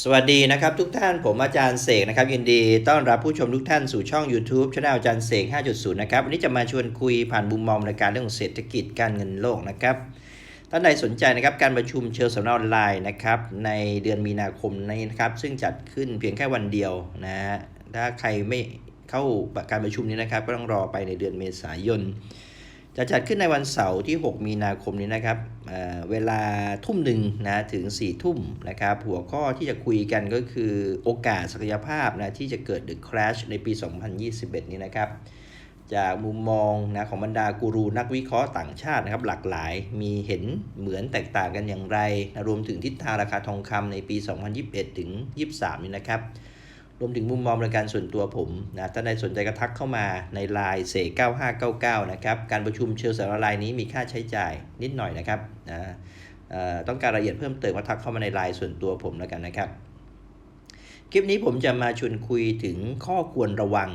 สวัสดีนะครับทุกท่านผมอาจารย์เสกนะครับยินดีต้อนรับผู้ชมทุกท่านสู่ช่อง YouTube ช anel อาจารย์เสก 5.0 นะครับ วันนี้จะมาชวนคุยผ่านมุมมองในการเรื่องของเศรษฐกิจการเงินโลกนะครับท่านใดสนใจนะครับการประชุมเชิงสัมมนาออนไลน์นะครับในเดือนมีนาคมนี้นะครับซึ่งจัดขึ้นเพียงแค่วันเดียวนะฮะถ้าใครไม่เข้าการประชุมนี้นะครับ ก็ต้องรอไปในเดือนเมษายน จะจัดขึ้นในวันเสาร์ที่ 6 มีนาคมนี้นะครับเเวลาทุ่มหนึ่งนะถึง 4 ทุ่มนะครับ หัวข้อที่จะคุยกันก็คือโอกาสศักยภาพนะที่จะเกิด The Crash ในปี 2021 นี้นะครับ จากมุมมองนะของบรรดากูรูนักวิเคราะห์ต่างชาตินะครับ หลากหลายมีเห็นเหมือนแตกต่างกันอย่างไรนะรวมถึงทิศทางราคาทองคำในปี 2021 ถึง 23 นี้นะครับ รวมถึงมุมมองบริการส่วนตัวผมนะถ้าใดสนใจก็ทักเข้ามาในไลน์เส9599 นะครับ การประชุมเชิงสัญลัยนี้มีค่าใช้จ่ายนิดหน่อยนะครับนะต้องการรายละเอียดเพิ่มเติมก็ทักเข้ามาในไลน์ส่วนตัวผมแล้วกันนะครับ คลิปนี้ผมจะมาชวนคุยถึงข้อควรระวัง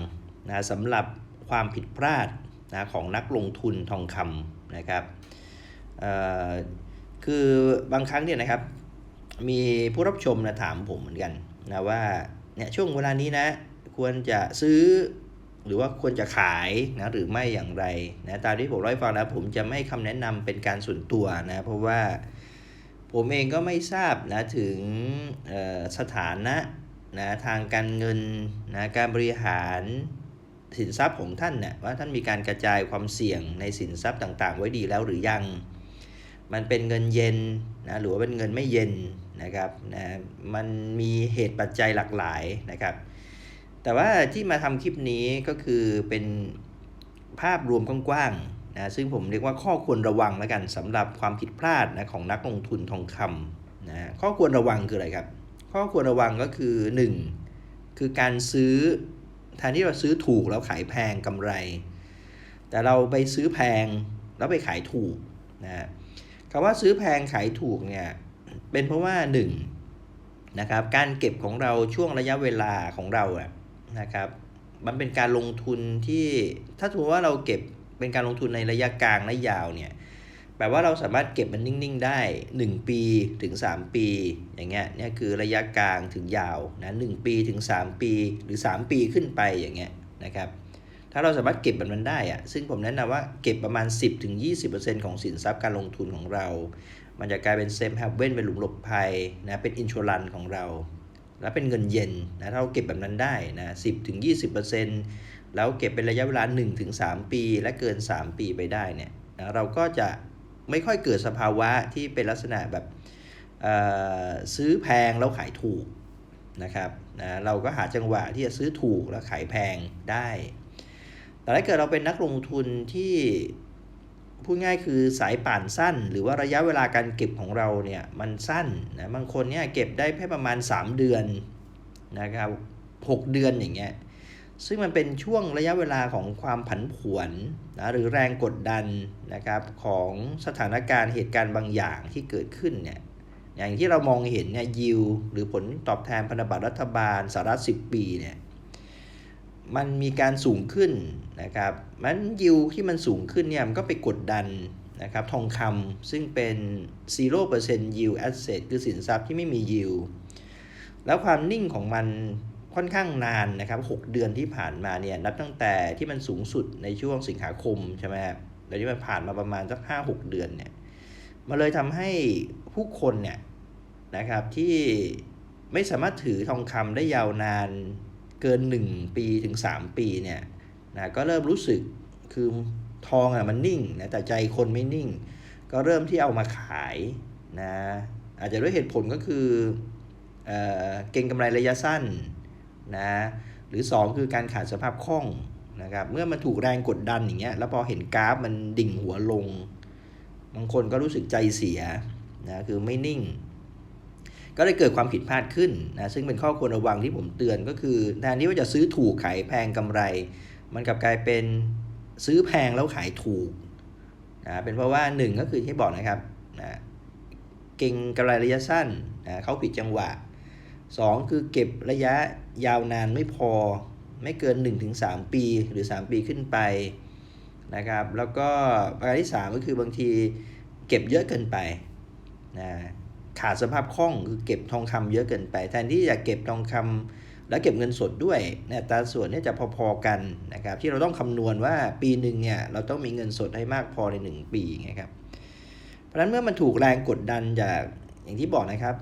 นะสำหรับความผิดพลาดนะของนักลงทุนทองคำนะครับคือบางครั้งเนี่ยนะครับ มีผู้รับชมนะถามผมเหมือนกันนะว่า เนี่ยช่วงเวลานี้นะ ควรจะซื้อ หรือว่าควรจะขายนะหรือไม่อย่างไรนะตามที่ผมเล่าให้ฟังนะผมจะไม่ให้คำแนะนำเป็นการส่วนตัวนะเพราะว่าผมเองก็ไม่ทราบนะถึงสถานะนะทางการเงินนะการบริหารสินทรัพย์ของท่านเนี่ยว่าท่านมีการกระจายความเสี่ยงในสินทรัพย์ต่าง ๆ ไว้ดีแล้วหรือยัง มันเป็นเงินเย็นนะหรือว่าเป็นเงินไม่เย็น นะครับนะมันมีเหตุปัจจัยหลากหลายนะครับ แต่ว่าที่มาทำคลิปนี้ก็คือเป็นภาพรวมกว้างๆนะซึ่งผมเรียกว่าข้อควรระวังแล้วกันสำหรับความผิดพลาดนะของนักลงทุนทองคำนะข้อควรระวังคืออะไรครับ ข้อควรระวังก็คือ 1 คือการซื้อแทนที่เราซื้อถูกแล้วขายแพงกำไร แต่เราไปซื้อแพงแล้วไปขายถูกนะฮะคำว่าซื้อแพงขายถูกเนี่ย เป็นเพราะว่าหนึ่งนะครับการเก็บของเราช่วงระยะเวลาของเราอะนะครับมันเป็นการลงทุนที่ถ้าสมมติว่าเราเก็บเป็นการลงทุนในระยะกลางและยาวเนี่ยแปลว่าเราสามารถเก็บมันนิ่งๆได้ 1 ปีถึง 3 ปี อย่างเงี้ยเนี่ยคือระยะกลางถึงยาวนะหปีถึง 3 ปีหรือ 3 ปีขึ้นไปอย่างเงี้ยนะครับถ้าเราสามารถเก็บแบบนั้นได้อะซึ่งผมแนะนำว่าเก็บประมาณ 10-20%ของสินทรัพย์การลงทุนของเรา มันจะกลายเป็นเซฟแฮปเว่นเป็นหลุมหลบภัยนะเป็นอินช r รันของเรา แล้วเป็นเงินเย็นนะถ้าเราเก็บแบบนั้นได้นะ10-20%แล้วเก็บเป็นระยะเวลา1-3ปี และเกิน3ปีไปได้เนี่ยนะเราก็จะไม่ค่อยเกิดสภาวะที่เป็นลักษณะแบบเออซื้อแพงแล้วขายถูกนะครับนะเราก็หาจังหวะที่จะซื้อถูกแล้วขายแพงได้ แต่ถ้าเกิดเราเป็นนักลงทุนที่ พูดง่ายคือสายป่านสั้น หรือว่าระยะเวลาการเก็บของเราเนี่ยมันสั้นนะบางคนเนี่ยเก็บได้แค่ประมาณ 3 เดือนนะครับ6เดือนอย่างเงี้ยซึ่งมันเป็นช่วงระยะเวลาของความผันผวนนะหรือแรงกดดันนะครับของสถานการณ์เหตุการณ์บางอย่างที่เกิดขึ้นเนี่ยอย่างที่เรามองเห็นเนี่ยยิวหรือผลตอบแทนพันธบัตรรัฐบาลสหรัฐ10 ปีเนี่ย มันมีการสูงขึ้นนะครับมันยิวที่มันสูงขึ้นเนี่ยมันก็ไปกดดันนะครับทองคำซึ่งเป็น 0% yield asset คือสินทรัพย์ที่ไม่มียิวแล้วความนิ่งของมันค่อนข้างนานนะครับ 6 เดือนที่ผ่านมาเนี่ยนับตั้งแต่ที่มันสูงสุดในช่วงสิงหาคมใช่ไหมครับแล้วที่มันผ่านมาประมาณสัก 5-6 เดือนเนี่ยมันเลยทำให้ผู้คนเนี่ยนะครับที่ไม่สามารถถือทองคำได้ยาวนาน เกิน 1 ปีถึง 3 ปีเนี่ยนะก็เริ่มรู้สึกคือทองอะมันนิ่งนะแต่ใจคนไม่นิ่ง ก็เริ่มที่เอามาขายนะอาจจะด้วยเหตุผลก็คือเออเก่งกำไรระยะสั้นนะหรือ 2 คือการขาดสภาพคล่องนะครับเมื่อมันถูกแรงกดดันอย่างเงี้ยแล้วพอเห็นกราฟมันดิ่งหัวลง บางคนก็รู้สึกใจเสียนะคือไม่นิ่ง ก็เลยเกิดความผิดพลาดขึ้นนะซึ่งเป็นข้อควรระวังที่ผมเตือนก็คือแทนที่ว่าจะซื้อถูกขายแพงกำไร มันกลับกลายเป็นซื้อแพงแล้วขายถูกนะเป็นเพราะว่าหนึ่งก็คือที่บอกนะครับนะเก่งกำไรระยะสั้นนะเขาผิดจังหวะสองคือเก็บระยะยาวนานไม่พอไม่เกิน 1-3 ปีหรือ 3 ปีขึ้นไปนะครับแล้วก็ประการที่ 3 ก็คือบางทีเก็บเยอะเกินไปนะ ขาดสภาพคล่องคือเก็บทองคำเยอะเกินไป แทนที่จะเก็บทองคำแล้วเก็บเงินสดด้วยเนี่ยตาส่วนเนี่ยจะพอๆกันนะครับที่เราต้องคำนวณว่าปีหนึ่งเนี่ยเราต้องมีเงินสดให้มากพอใน 1 ปีไงครับเพราะฉะนั้นเมื่อมันถูกแรงกดดันจากอย่างที่บอกนะครับ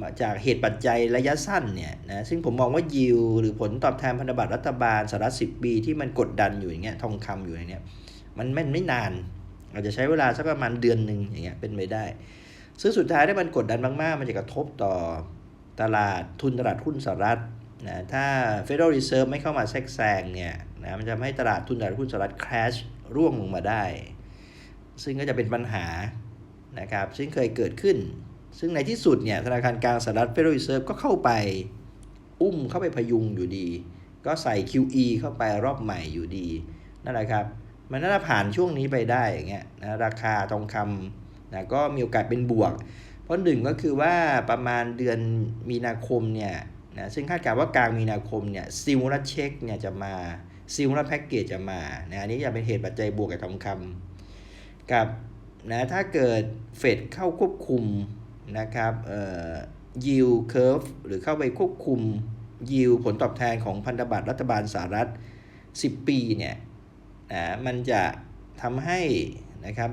มาจากเหตุปัจจัยระยะสั้นเนี่ยนะซึ่งผมมองว่ายิวหรือผลตอบแทนพันธบัตรรัฐบาลสหรัฐสิบปีที่มันกดดันอยู่อย่างเงี้ยทองคำอยู่อย่างเงี้ยมันไม่ไม่นาน อาจจะใช้เวลาสักประมาณเดือนหนึ่งอย่างเงี้ยเป็นไปได้ ซึ่งสุดท้ายถ้ามันกดดันมาก ๆ มันจะกระทบต่อตลาดทุนตลาดหุ้นสหรัฐนะถ้า Federal Reserve ไม่เข้ามาแทรกแซงเนี่ยนะมันจะให้ตลาดทุนตลาดหุ้นสหรัฐ crash ร่วงลงมาได้ ซึ่งก็จะเป็นปัญหานะครับซึ่งเคยเกิดขึ้น ซึ่งในที่สุดเนี่ยธนาคารกลางสหรัฐ Federal Reserve ก็เข้าไปอุ้มเข้าไปพยุงอยู่ดี ก็ใส่ QE เข้าไปรอบใหม่อยู่ดีนั่นแหละครับ มันน่าจะผ่านช่วงนี้ไปได้อย่างเงี้ยนะราคาทองคำ นะก็มีโอกาสเป็นบวก เพราะหนึ่งก็คือว่าประมาณเดือนมีนาคมเนี่ยนะซึ่งคาดการณ์ว่ากลางมีนาคมเนี่ยซิลลัสเช็คเนี่ยจะมาซิลลัสแพ็กเกจจะมานะอันนี้จะเป็นเหตุปัจจัยบวกกับทองคำกับนะถ้าเกิดเฟดเข้าควบคุมนะครับเอ่อ yield curve หรือเข้าไปควบคุม yield ผลตอบแทนของพันธบัตรรัฐบาลสหรัฐ 10 ปีเนี่ยนะมันจะทำให้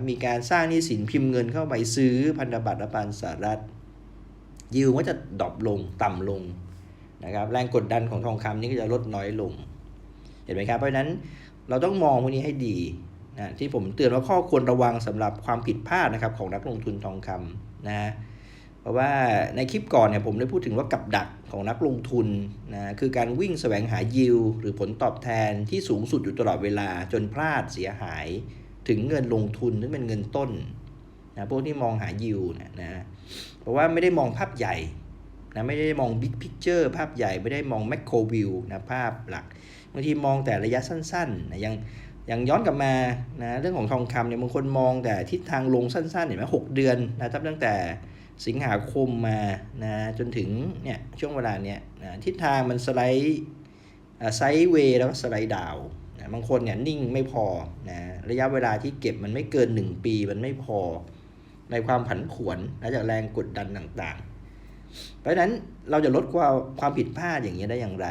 มีการสร้างหนี้สินพิมพ์เงินเข้าไปซื้อพันธบัตรรัฐบาลสหรัฐยิวก็จะดรอปลงต่ำลงนะครับแรงกดดันของทองคำนี่ก็จะลดน้อยลง เห็นไหมครับ เพราะฉะนั้นเราต้องมองพวกนี้ให้ดีนะที่ผมเตือนว่าข้อควรระวังสำหรับความผิดพลาดนะครับของนักลงทุนทองคำนะเพราะว่าในคลิปก่อนเนี่ยผมได้พูดถึงว่ากับดักของนักลงทุนนะคือการวิ่งแสวงหายิวหรือผลตอบแทนที่สูงสุดอยู่ตลอดเวลาจนพลาดเสียหาย ถึงเงินลงทุนที่เป็นเงินต้นนะพวกที่มองหายิวนะนะเพราะว่าไม่ได้มองภาพใหญ่นะไม่ได้มองบิ๊กพิกเจอร์ภาพใหญ่ไม่ได้มองแม c โครวิวนะภาพหลักบางทีมองแต่ระยะสั้นๆนะยังยังย้อนกลับมานะเรื่องของทองคำเนี่ยบางคนมองแต่ทิศทางลงสั้นๆเห็นไหมหกเดือนนะครับตั้งแต่สิงหาคมมานะจนถึงเนี่ยช่วงเวลาเนี้ยนะทิศทางมันสไลด์ไซด์เวย์แล้วก็สไลด์ดาว นะบางคนเนี่ยนิ่งไม่พอนะระยะเวลาที่เก็บมันไม่เกิน 1 ปีมันไม่พอ ในความผันผวนและจากแรงกดดันต่างๆ เพราะฉะนั้นเราจะลดความความผิดพลาดอย่างนี้ได้อย่างไร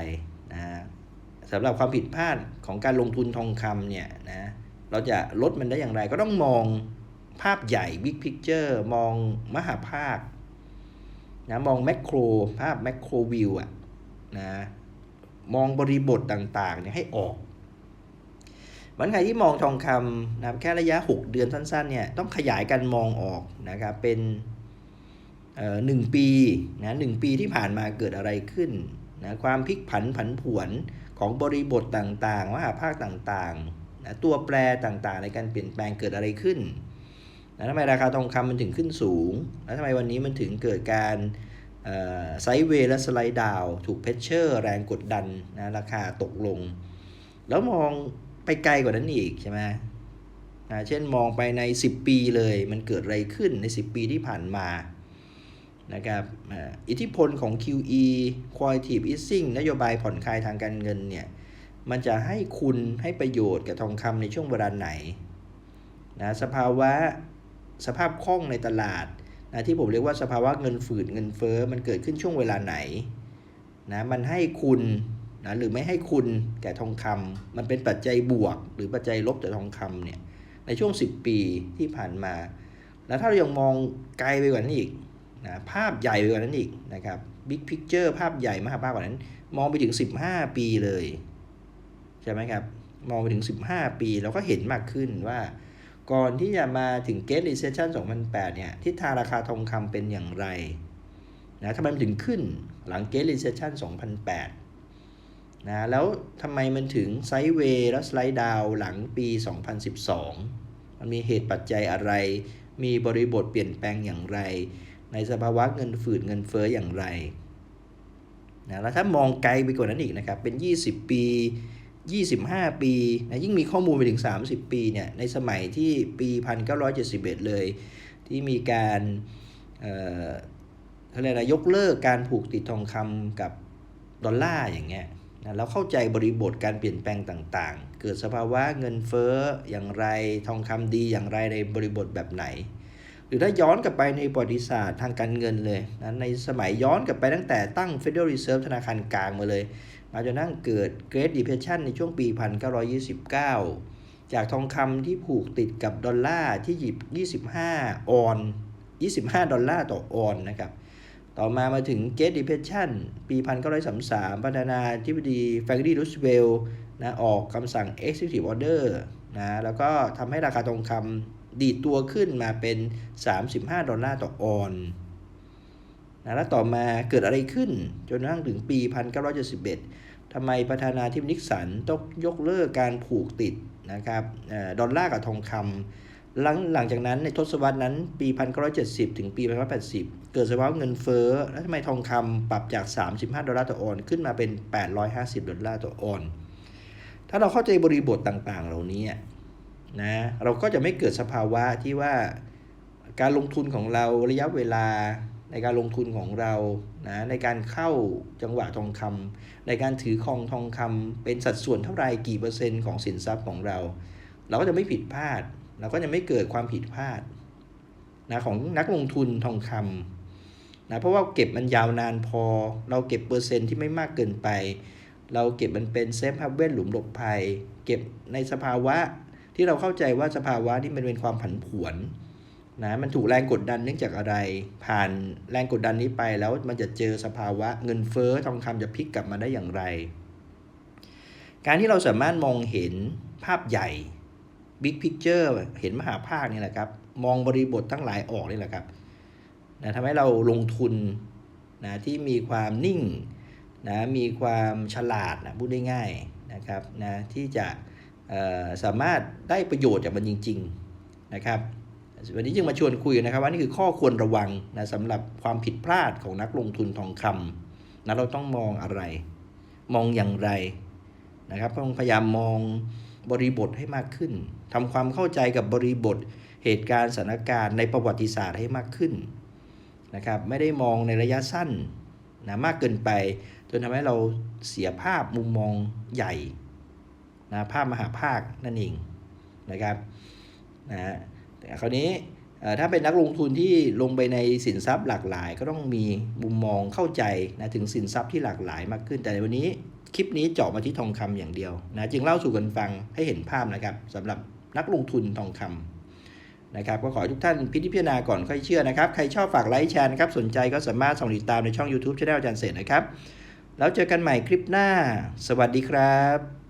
นะสำหรับความผิดพลาดของการลงทุนทองคำเนี่ยนะเราจะลดมันได้อย่างไรก็ต้องมองภาพใหญ่ Big Picture มองมหาภาคนะมองแมกโครภาพแมกโครวิวอะนะมองบริบทต่างๆเนี่ยให้ออก มันใครที่มองทองคำนะครับแค่ระยะ 6 เดือนสั้นๆเนี่ยต้องขยายการมองออกนะครับเป็นหนึ่งปีนะหนึ่งปีที่ผ่านมาเกิดอะไรขึ้นนะความพลิกผันผันผวนของบริบทต่างๆว่าภาคต่างๆนะตัวแปรต่างๆ ในการเปลี่ยนแปลงเกิดอะไรขึ้นนะทำไมราคาทองคำมันถึงขึ้นสูง แล้วทำไมวันนี้มันถึงเกิดการไซด์เวย์และสไลด์ดาวถูกเพชเชอร์ แรงกดดันนะราคาตกลง แล้วมอง ไปไกลกว่านั้นอีกใช่ไหมนะเช่นมองไปใน 10 ปีเลย มันเกิดอะไรขึ้นใน 10 ปีที่ผ่านมานะครับอิทธิพลของ QE quantitative easing นโยบายผ่อนคลายทางการเงินเนี่ย มันจะให้คุณให้ประโยชน์กับทองคำในช่วงเวลาไหนนะสภาวะสภาพคล่องในตลาดนะที่ผมเรียกว่าสภาวะเงินฝืดเงินเฟ้อมันเกิดขึ้นช่วงเวลาไหนนะมันให้คุณ นะหรือไม่ให้คุณแก่ทองคำมันเป็นปัจจัยบวก หรือปัจจัยลบต่อทองคำเนี่ยในช่วง 10 ปีที่ผ่านมา แล้วถ้าเรายังมองไกลไปกว่านั้นอีกนะภาพใหญ่ไปกว่านั้นอีกนะครับบิ๊กพิกเจอร์ภาพใหญ่มากภาพกว่านั้น มองไปถึง 15 ปีเลย ใช่ไหมครับ มองไปถึง 15 ปีเราก็เห็นมากขึ้นว่า ก่อนที่จะมาถึงเกตรีเซชชัน2008 เนี่ยทิศทางราคาทองคำเป็นอย่างไรนะทำไมมันถึงขึ้นหลังเกตรีเซชชัน2008 นะแล้วทำไมมันถึงไซด์เวย์แล้วสไลด์ดาวหลังปี 2012 มันมีเหตุปัจจัยอะไร มีบริบทเปลี่ยนแปลงอย่างไร ในสภาวะเงินฝืดเงินเฟ้ออย่างไรนะแล้วถ้ามองไกลไปกว่านั้นอีกนะครับ เป็น 20 ปี 25 ปีนะยิ่งมีข้อมูลไปถึง 30 ปีเนี่ยในสมัยที่ปี 1971 เลย ที่มีการเอ่อเขาเรียกอะไรยกเลิกการผูกติดทองคำกับดอลลาร์อย่างเงี้ย นะแล้วเข้าใจบริบทการเปลี่ยนแปลงต่างๆ เกิดสภาวะเงินเฟ้ออย่างไรทองคำดีอย่างไรในบริบทแบบไหน หรือถ้าย้อนกลับไปในประวัติศาสตร์ทางการเงินเลยนะในสมัยย้อนกลับไปตั้งแต่ตั้ง Federal Reserve ธนาคารกลางมาเลย มาจนนั่งเกิด Great Depression ในช่วงปี 1929 จากทองคำที่ผูกติดกับดอลลาร์ที่หยิบ 25 ออน 25 ดอลลาร์ต่อออนนะครับ ต่อมามาถึง Great Depression ปี 1933 ประธานาธิบดีแฟรงคลีนรูสเวลล์นะออกคำสั่ง Executive Order นะแล้วก็ทำให้ราคาทองคำดีดตัวขึ้นมาเป็น 35 ดอลลาร์ต่อออนนะแล้วต่อมาเกิดอะไรขึ้น จนกระทั่งถึงปี 1971ทำไมประธานาธิบดีนิกสันต้องยกเลิกการผูกติดนะครับดอลลาร์กับทองคำ หลังหลังจากนั้นในทศวรรษนั้นปี 1970 ถึงปี1980 เกิดสภาวะเงินเฟ้อ แล้วทำไมทองคำปรับจาก 35 ดอลลาร์ต่อออนซ์ขึ้นมาเป็น 850 ดอลลาร์ต่อออนซ์ถ้าเราเข้าใจบริบทต่างๆ เหล่านี้นะเราก็จะไม่เกิดสภาวะที่ว่าการลงทุนของเราระยะเวลาในการลงทุนของเรานะในการเข้าจังหวะทองคำในการถือครองทองคำเป็นสัดส่วนเท่าไหรกี่เปอร์เซ็นต์ของสินทรัพย์ของเรา เราก็จะไม่ผิดพลาด เราก็จะไม่เกิดความผิดพลาดนะของนักลงทุนทองคำนะเพราะว่าเก็บมันยาวนานพอ เราเก็บเปอร์เซ็นต์ที่ไม่มากเกินไป เราเก็บมันเป็นเซฟฮับเว่นหลุมหลบภัย เก็บในสภาวะที่เราเข้าใจว่าสภาวะนี้มันเป็นความผันผวนนะมันถูกแรงกดดันเนื่องจากอะไร ผ่านแรงกดดันนี้ไปแล้วมันจะเจอสภาวะเงินเฟ้อทองคำจะพลิกกลับมาได้อย่างไร การที่เราสามารถมองเห็นภาพใหญ่ Big Picture เห็นมหาภาคนี่แหละครับ มองบริบททั้งหลายออกนี่แหละครับนะทำให้เราลงทุนนะที่มีความนิ่งนะมีความฉลาดนะพูดได้ง่ายนะครับนะที่จะเออสามารถได้ประโยชน์จากมันจริง ๆนะครับ วันนี้จึงมาชวนคุยนะครับว่านี่คือข้อควรระวังนะสำหรับความผิดพลาดของนักลงทุนทองคำนะเราต้องมองอะไร มองอย่างไรนะครับต้องพยายามมอง บริบทให้มากขึ้นทำความเข้าใจกับบริบทเหตุการณ์สถานการณ์ในประวัติศาสตร์ให้มากขึ้นนะครับไม่ได้มองในระยะสั้นนะมากเกินไป จนทำให้เราเสียภาพมุมมองใหญ่นะภาพมหาภาคนั่นเองนะครับนะแต่คราวนี้ ถ้าเป็นนักลงทุนที่ลงไปในสินทรัพย์หลากหลาย ก็ต้องมีมุมมองเข้าใจนะถึงสินทรัพย์ที่หลากหลายมากขึ้น แต่ในวันนี้คลิปนี้เจาะมาที่ทองคำอย่างเดียวนะจึงเล่าสู่กันฟังให้เห็นภาพนะครับสำหรับนักลงทุนทองคำนะครับก็ขอให้ทุกท่านพิจารณาก่อนค่อยเชื่อนะครับ ใครชอบฝากไลค์แชร์นะครับ สนใจก็สามารถส่องติดตามในช่อง YouTube ช่องอาจารย์เศษนะครับ แล้วเจอกันใหม่คลิปหน้า สวัสดีครับ